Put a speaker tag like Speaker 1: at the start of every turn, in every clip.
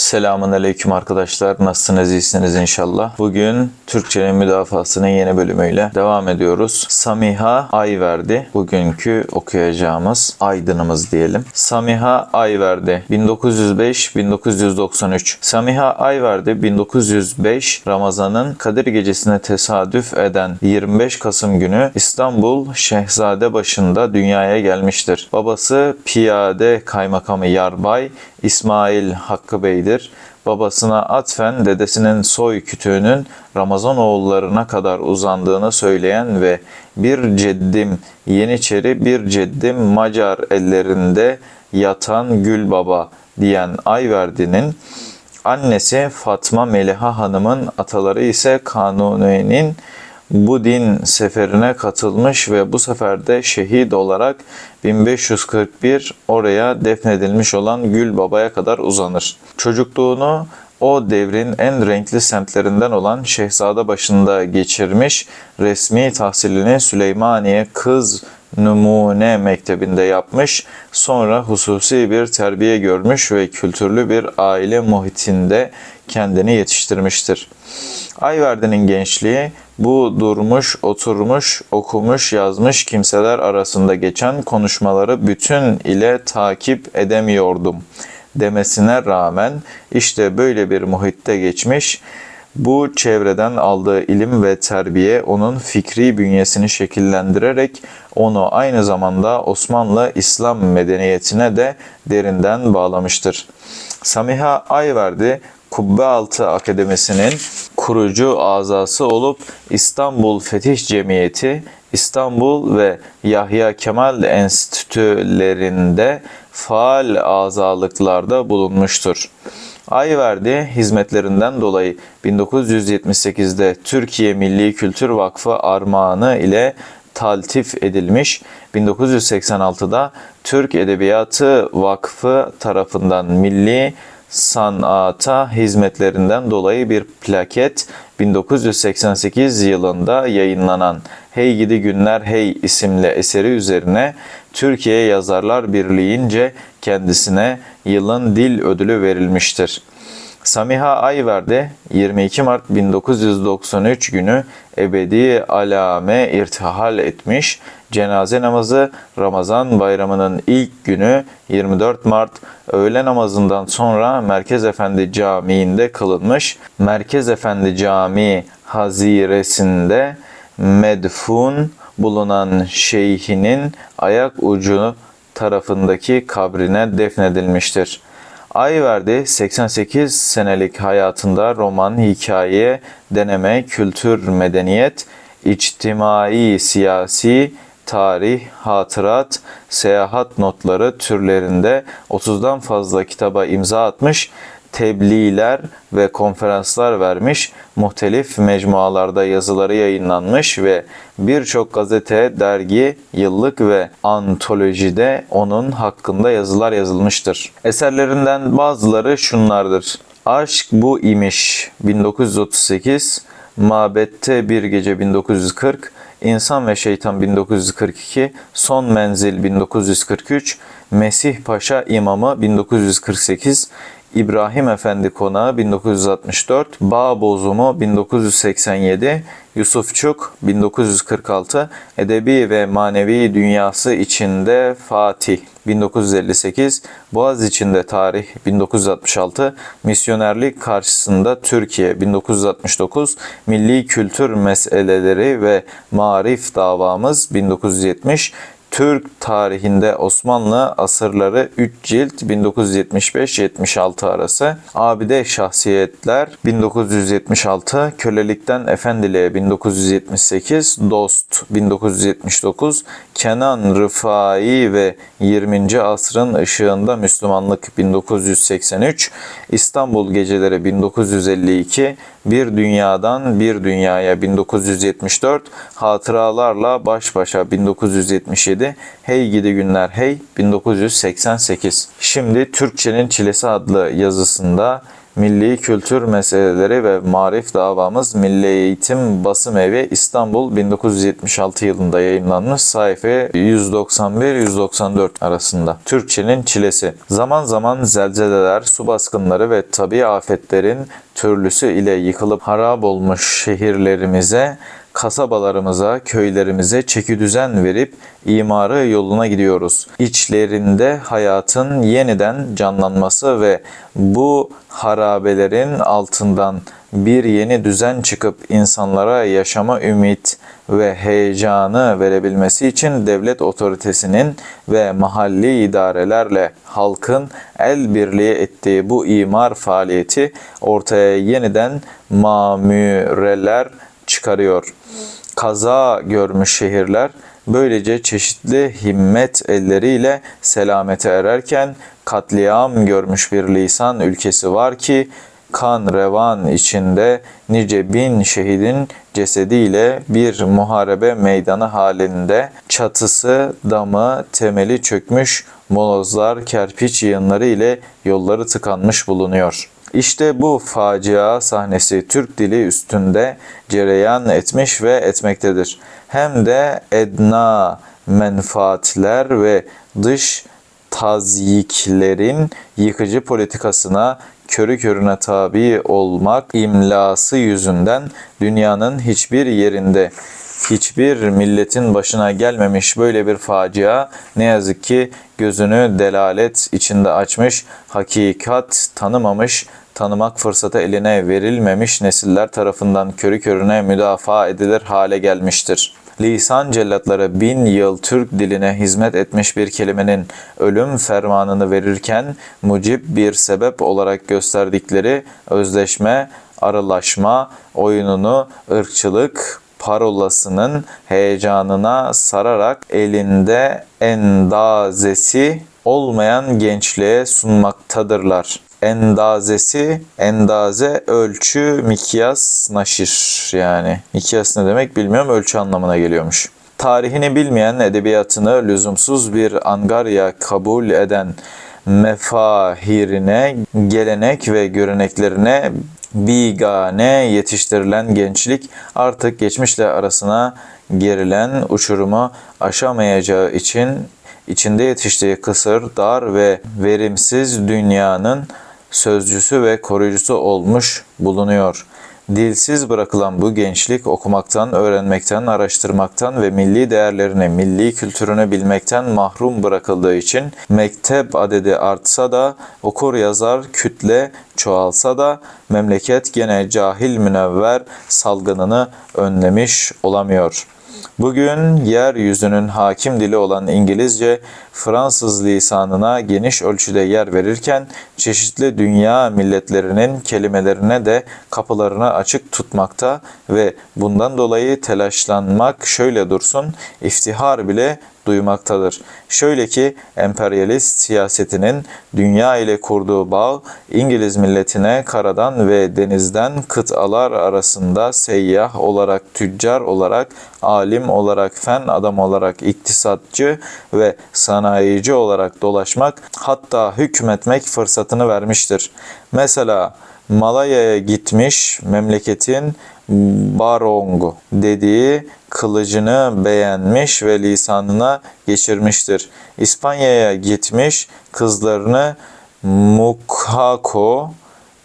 Speaker 1: Selamun Aleyküm arkadaşlar. Nasılsınız? İyisiniz inşallah. Bugün Türkçenin müdafasının yeni bölümüyle devam ediyoruz. Samiha Ayverdi. Bugünkü okuyacağımız aydınımız diyelim. Samiha Ayverdi 1905-1993 Samiha Ayverdi 1905 Ramazan'ın Kadir Gecesi'ne tesadüf eden 25 Kasım günü İstanbul Şehzadebaşı'nda dünyaya gelmiştir. Babası piyade kaymakamı Yarbay İsmail Hakkı Bey'dir. Babasına atfen dedesinin soy kütüğünün Ramazan oğullarına kadar uzandığını söyleyen ve bir ceddim Yeniçeri bir ceddim Macar ellerinde yatan Gül Baba diyen Ayverdi'nin annesi Fatma Meliha Hanım'ın ataları ise Kanuni'nin bu din seferine katılmış ve bu seferde şehit olarak 1541 oraya defnedilmiş olan Gül Baba'ya kadar uzanır. Çocukluğunu o devrin en renkli semtlerinden olan Şehzade başında geçirmiş, resmi tahsilini Süleymaniye Kız Numune Mektebi'nde yapmış, sonra hususi bir terbiye görmüş ve kültürlü bir aile muhitinde kendini yetiştirmiştir. Ayverdi'nin gençliği bu durmuş, oturmuş, okumuş, yazmış kimseler arasında geçen konuşmaları bütün ile takip edemiyordum demesine rağmen işte böyle bir muhitte geçmiş, bu çevreden aldığı ilim ve terbiye onun fikri bünyesini şekillendirerek onu aynı zamanda Osmanlı İslam medeniyetine de derinden bağlamıştır. Samiha Ayverdi Kubbealtı Akademisi'nin kurucu azası olup İstanbul Fetih Cemiyeti, İstanbul ve Yahya Kemal Enstitülerinde faal azalıklarda bulunmuştur. Ayverdi hizmetlerinden dolayı 1978'de Türkiye Milli Kültür Vakfı armağanı ile taltif edilmiş. 1986'da Türk Edebiyatı Vakfı tarafından milli sanata hizmetlerinden dolayı bir plaket 1988 yılında yayınlanan Hey Gidi Günler Hey isimli eseri üzerine Türkiye Yazarlar Birliği'nce kendisine yılın dil ödülü verilmiştir. Samiha Ayverdi 22 Mart 1993 günü ebedi alame irtihal etmiş. Cenaze namazı Ramazan bayramının ilk günü 24 Mart öğle namazından sonra Merkez Efendi Camii'nde kılınmış. Merkez Efendi Camii haziresinde medfun bulunan şeyhinin ayak ucu tarafındaki kabrine defnedilmiştir. Ayverdi 88 senelik hayatında roman, hikaye, deneme, kültür, medeniyet, içtimai, siyasi, tarih, hatırat, seyahat notları türlerinde 30'dan fazla kitaba imza atmış, tebliğler ve konferanslar vermiş, muhtelif mecmualarda yazıları yayınlanmış ve birçok gazete, dergi, yıllık ve antolojide onun hakkında yazılar yazılmıştır. Eserlerinden bazıları şunlardır. Aşk bu imiş 1938, Mabette Bir Gece 1940, İnsan ve Şeytan 1942, Son Menzil 1943, Mesih Paşa İmamı 1948, İbrahim Efendi Konağı 1964, Bağ Bozumu 1987, Yusufçuk 1946, Edebi ve Manevi Dünyası içinde Fatih 1958, Boğaz içinde Tarih 1966, Misyonerlik karşısında Türkiye 1969, Milli Kültür Meseleleri ve Marif Davamız 1970, Türk tarihinde Osmanlı asırları 3 cilt 1975-76 arası. Abide şahsiyetler 1976, kölelikten efendiliğe 1978, Dost 1979, Kenan Rıfai ve 20. asrın ışığında Müslümanlık 1983, İstanbul Geceleri 1952, Bir Dünyadan Bir Dünyaya 1974, Hatıralarla Baş Başa 1977, dedi. Hey gidi günler hey 1988. Şimdi Türkçenin Çilesi adlı yazısında Milli kültür meseleleri ve marif davamız Milli Eğitim Basım Evi İstanbul 1976 yılında yayınlanmış sayfa 191-194 arasında. Türkçenin çilesi. Zaman zaman zelzeleler, su baskınları ve tabi afetlerin türlüsü ile yıkılıp harap olmuş şehirlerimize kasabalarımıza, köylerimize çeki düzen verip imarı yoluna gidiyoruz. İçlerinde hayatın yeniden canlanması ve bu harabelerin altından bir yeni düzen çıkıp insanlara yaşama ümit ve heyecanı verebilmesi için devlet otoritesinin ve mahalli idarelerle halkın el birliği ettiği bu imar faaliyeti ortaya yeniden mamüreler çıkarıyor. Kaza görmüş şehirler böylece çeşitli himmet elleriyle selamete ererken katliam görmüş bir lisan ülkesi var ki kan revan içinde nice bin şehidin cesediyle bir muharebe meydanı halinde çatısı, damı, temeli çökmüş molozlar, kerpiç yığınları ile yolları tıkanmış bulunuyor. İşte bu facia sahnesi Türk dili üstünde cereyan etmiş ve etmektedir. Hem de edna menfaatler ve dış tazyiklerin yıkıcı politikasına körü körüne tabi olmak imlası yüzünden dünyanın hiçbir yerinde hiçbir milletin başına gelmemiş böyle bir facia ne yazık ki gözünü delalet içinde açmış, hakikat tanımamış, tanımak fırsatı eline verilmemiş nesiller tarafından körü körüne müdafaa edilir hale gelmiştir. Lisan cellatları bin yıl Türk diline hizmet etmiş bir kelimenin ölüm fermanını verirken mucib bir sebep olarak gösterdikleri özleşme, arılaşma oyununu ırkçılık, parolasının heyecanına sararak elinde endazesi olmayan gençliğe sunmaktadırlar. Endazesi, endaze, ölçü, mikyas, naşir yani. Mikyas ne demek bilmiyorum, ölçü anlamına geliyormuş. Tarihini bilmeyen, edebiyatını lüzumsuz bir angarya kabul eden mefahirine, gelenek ve göreneklerine bigane yetiştirilen gençlik artık geçmişle arasına gerilen uçurumu aşamayacağı için içinde yetiştiği kısır, dar ve verimsiz dünyanın sözcüsü ve koruyucusu olmuş bulunuyor. Dilsiz bırakılan bu gençlik okumaktan, öğrenmekten, araştırmaktan ve milli değerlerini, milli kültürünü bilmekten mahrum bırakıldığı için mektep adedi artsa da okur yazar kütle çoğalsa da memleket gene cahil münevver salgınını önlemiş olamıyor.'' Bugün yeryüzünün hakim dili olan İngilizce, Fransız lisanına geniş ölçüde yer verirken çeşitli dünya milletlerinin kelimelerine de kapılarını açık tutmakta ve bundan dolayı telaşlanmak şöyle dursun, iftihar bile duymaktadır. Şöyle ki emperyalist siyasetinin dünya ile kurduğu bağ İngiliz milletine karadan ve denizden kıtalar arasında seyyah olarak, tüccar olarak, alim olarak, fen adam olarak, iktisatçı ve sanayici olarak dolaşmak hatta hükmetmek fırsatını vermiştir. Mesela Malaya'ya gitmiş memleketin Barong dediği kılıcını beğenmiş ve lisanına geçirmiştir. İspanya'ya gitmiş kızlarını Mukako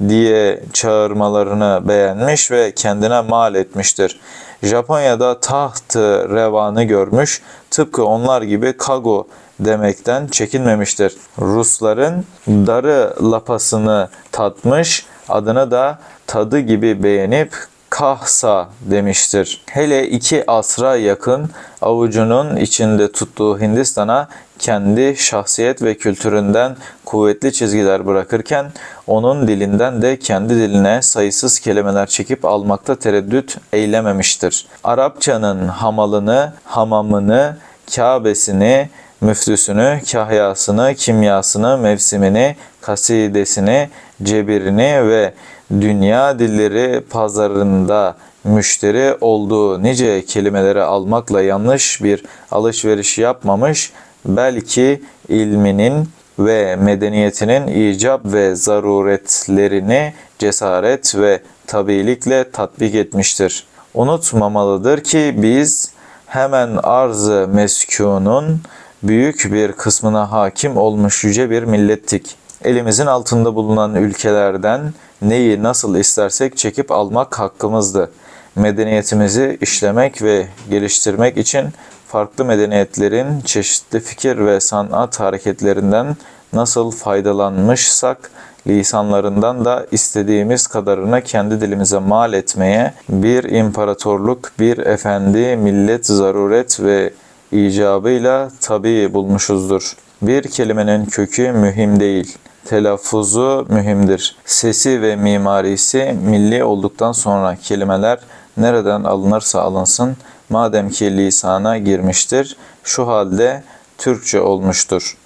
Speaker 1: diye çağırmalarını beğenmiş ve kendine mal etmiştir. Japonya'da tahtı revanı görmüş, tıpkı onlar gibi kago demekten çekinmemiştir. Rusların darı lapasını tatmış, adını da tadı gibi beğenip kahsa demiştir. Hele iki asra yakın avucunun içinde tuttuğu Hindistan'a kendi şahsiyet ve kültüründen kuvvetli çizgiler bırakırken onun dilinden de kendi diline sayısız kelimeler çekip almakta tereddüt eylememiştir. Arapçanın hamalını, hamamını, Kabe'sini, müftüsünü, kahyasını, kimyasını, mevsimini, kasidesini, cebirini ve dünya dilleri pazarında müşteri olduğu nice kelimeleri almakla yanlış bir alışveriş yapmamış, belki ilminin ve medeniyetinin icap ve zaruretlerini cesaret ve tabiilikle tatbik etmiştir. Unutmamalıdır ki biz hemen arz-ı meskunun büyük bir kısmına hakim olmuş yüce bir millettik. Elimizin altında bulunan ülkelerden neyi nasıl istersek çekip almak hakkımızdı. Medeniyetimizi işlemek ve geliştirmek için farklı medeniyetlerin çeşitli fikir ve sanat hareketlerinden nasıl faydalanmışsak lisanlarından da istediğimiz kadarını kendi dilimize mal etmeye bir imparatorluk, bir efendi, millet zaruret ve icabıyla tabi bulmuşuzdur. Bir kelimenin kökü mühim değil, telaffuzu mühimdir. Sesi ve mimarisi milli olduktan sonra kelimeler nereden alınırsa alınsın, madem ki lisana girmiştir, şu halde Türkçe olmuştur.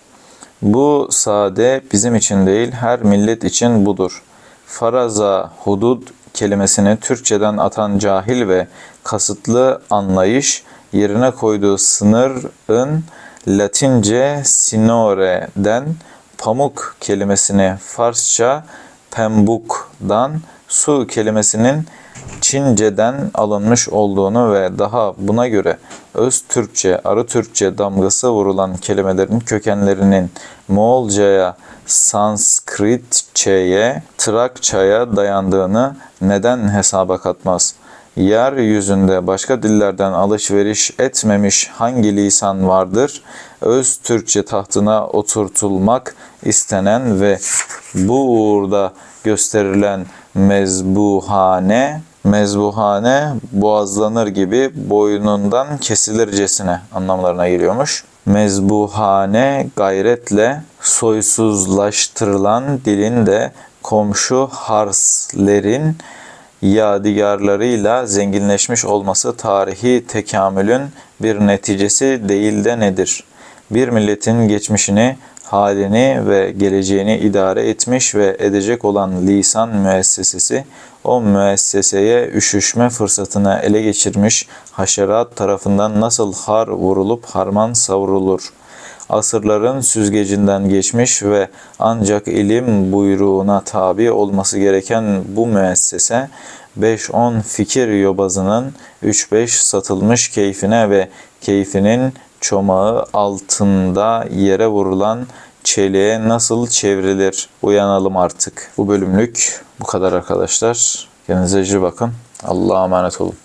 Speaker 1: Bu sade bizim için değil, her millet için budur. Faraza hudud kelimesini Türkçeden atan cahil ve kasıtlı anlayış yerine koyduğu sınırın Latince sinore'den pamuk kelimesini Farsça pembuk'dan su kelimesinin Çince'den alınmış olduğunu ve daha buna göre öz Türkçe, arı Türkçe damgası vurulan kelimelerin kökenlerinin Moğolcaya, Sanskritçe'ye, Trakça'ya dayandığını neden hesaba katmaz? Yeryüzünde başka dillerden alışveriş etmemiş hangi lisan vardır? Öz Türkçe tahtına oturtulmak istenen ve bu uğurda gösterilen mezbuhane, mezbuhane boğazlanır gibi boynundan kesilircesine anlamlarına geliyormuş. Mezbuhane gayretle soysuzlaştırılan dilin de komşu harslerin yadigarlarıyla zenginleşmiş olması tarihi tekamülün bir neticesi değil de nedir? Bir milletin geçmişini, halini ve geleceğini idare etmiş ve edecek olan lisan müessesesi, o müesseseye üşüşme fırsatını ele geçirmiş haşerat tarafından nasıl har vurulup harman savrulur? Asırların süzgecinden geçmiş ve ancak ilim buyruğuna tabi olması gereken bu müessese 5-10 fikir yobazının 3-5 satılmış keyfine ve keyfinin çomağı altında yere vurulan çeliğe nasıl çevrilir? Uyanalım artık. Bu bölümlük bu kadar arkadaşlar. Kendinize iyi bakın. Allah'a emanet olun.